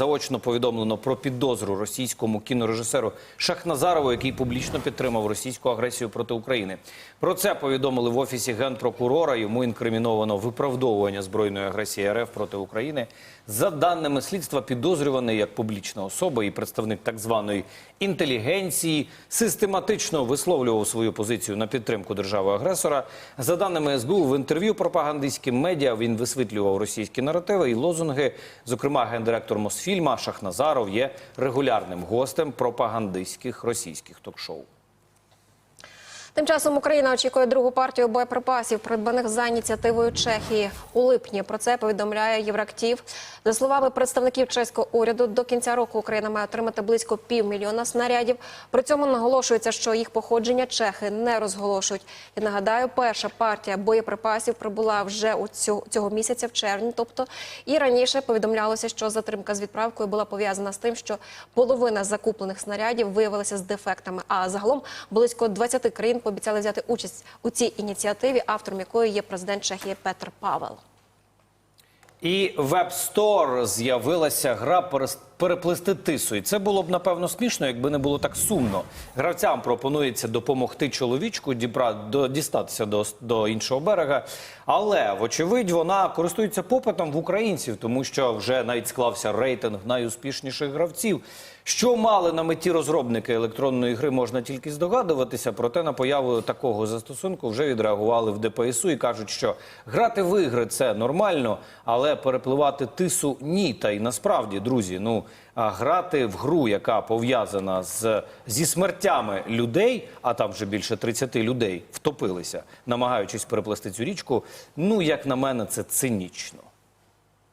Заочно повідомлено про підозру російському кінорежисеру Шахназарову, який публічно підтримав російську агресію проти України. Про це повідомили в офісі генпрокурора. Йому інкриміновано виправдовування збройної агресії РФ проти України. За даними слідства, підозрюваний як публічна особа і представник так званої інтелігенції систематично висловлював свою позицію на підтримку держави-агресора. За даними СБУ, в інтерв'ю пропагандистським медіа він висвітлював російські наративи і лозунги. Зокрема, гендиректор Мосфільма Шахназаров є регулярним гостем пропагандистських російських ток-шоу. Тим часом Україна очікує другу партію боєприпасів, придбаних за ініціативою Чехії у липні. Про це повідомляє Єврактив. За словами представників чеського уряду, до кінця року Україна має отримати близько півмільйона снарядів. При цьому наголошується, що їх походження чехи не розголошують. І нагадаю, перша партія боєприпасів прибула вже у цю- цього місяця в червні. Тобто і раніше повідомлялося, що затримка з відправкою була пов'язана з тим, що половина закуплених снарядів виявилася з дефектами. А загалом близько 20 країн пообіцяли взяти участь у цій ініціативі, автором якої є президент Чехії Петр Павел. І в App з'явилася гра переплисти тису. І це було б напевно смішно, якби не було так сумно. Гравцям пропонується допомогти чоловічку дібра, до, дістатися до, до іншого берега. Але, вочевидь, вона користується попитом в українців, тому що вже навіть склався рейтинг найуспішніших гравців. Що мали на меті розробники електронної гри, можна тільки здогадуватися. Проте на появу такого застосунку вже відреагували в ДПСУ і кажуть, що грати в ігри це нормально, але перепливати тису ні. Та й насправді, друзі, ну грати в гру, яка пов'язана з зі смертями людей, а там вже більше 30 людей втопилися, намагаючись переплести цю річку. Ну як на мене, це цинічно.